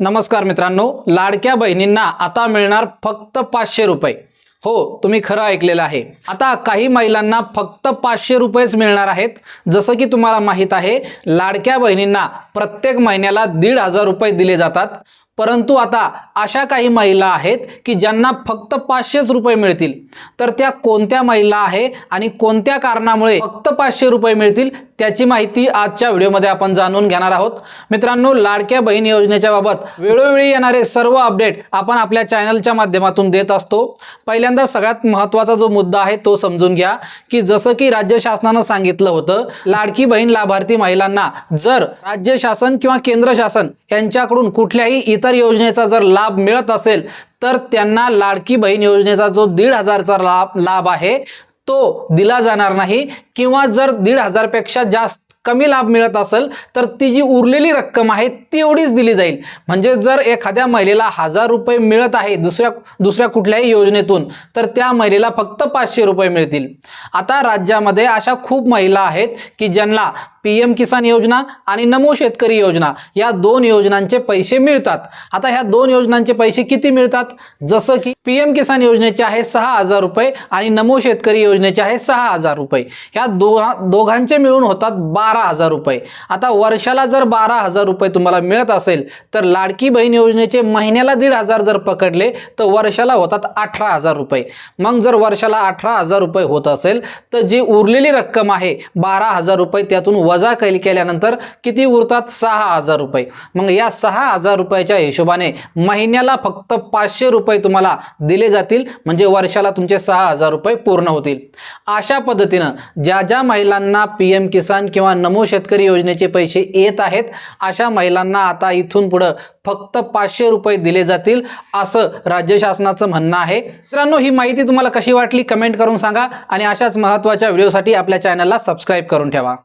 नमस्कार मित्रांनो लाडक्या बहिणींना आता मिळणार फक्त पाचशे रुपये. हो तुम्ही खरं ऐकलेलं आहे. आता काही महिलांना फक्त पाचशे रुपयेच मिळणार आहेत. जसं की तुम्हाला माहीत आहे लाडक्या बहिणींना प्रत्येक महिन्याला दीड हजार रुपये दिले जातात. परंतु आता अशा काही महिला आहेत की ज्यांना फक्त पाचशेच रुपये मिळतील. तर त्या कोणत्या महिला आहे आणि कोणत्या कारणामुळे फक्त पाचशे रुपये मिळतील त्याची माहिती आजच्या व्हिडिओमध्ये आपण जाणून घेणार आहोत. मित्रांनो लाडक्या बहीण योजनेच्या बाबत वेळोवेळी येणारे सर्व अपडेट आपण आपल्या चॅनलच्या माध्यमातून देत असतो. पहिल्यांदा सगळ्यात महत्त्वाचा जो मुद्दा आहे तो समजून घ्या की जसं की राज्य शासनानं सांगितलं होतं लाडकी बहीण लाभार्थी महिलांना जर राज्य शासन किंवा केंद्र शासन यांच्याकडून कुठल्याही इतर योजनेचा जर लाभ मिळत असेल तर त्यांना लाडकी बहीण योजनेचा जो दीड हजारचा लाभ लाभ आहे तो दिला जाणार नाही किंवा जर दीड हजारपेक्षा जास्त कमी लाभ मिळत असेल तर ती जी उरलेली रक्कम आहे ती एवढीच दिली जाईल. म्हणजे जर एखाद्या महिलेला हजार रुपये मिळत आहे दुसऱ्या दुसऱ्या कुठल्याही योजनेतून तर त्या महिलेला फक्त पाचशे रुपये मिळतील. आता राज्यामध्ये अशा खूप महिला आहेत की ज्यांना पी एम किसान योजना आणि नमो शेतकरी योजना या दोन योजनांचे पैसे मिळतात. आता ह्या दोन योजनांचे पैसे किती मिळतात? जसं की पी एम किसान योजनेचे आहे सहा हजार रुपये आणि नमो शेतकरी योजनेचे आहे सहा हजार रुपये. ह्या दो दोघांचे मिळून होतात बारा हजार रुपये. आता वर्षाला जर बारा हजार रुपये तुम्हाला मिळत असेल तर लाडकी बहीण योजनेचे महिन्याला दीड हजार जर पकडले तर वर्षाला होतात अठरा हजार रुपये. मग जर वर्षाला अठरा हजार रुपये होत असेल तर जी उरलेली रक्कम आहे बारा हजार रुपये त्यातून वजा कैल केल्यानंतर किती उरतात? सहा हजार रुपये. मग या सहा हजार रुपयाच्या हिशोबाने महिन्याला फक्त पाचशे रुपये तुम्हाला दिले जातील म्हणजे वर्षाला तुमचे सहा हजार रुपये पूर्ण होतील. अशा पद्धतीनं ज्या ज्या महिलांना पी एम किसान किंवा नमो शेतकरी योजनेचे पैसे येत आहेत. अशा महिलांना आता इथून पुढं फक्त पाचशे रुपये दिले जातील असं राज्य शासनाचं म्हणणं आहे. मित्रांनो ही माहिती तुम्हाला कशी वाटली? कमेंट करून सांगा आणि अशाच महत्त्वाच्या व्हिडिओसाठी आपल्या चॅनलला सबस्क्राईब करून ठेवा.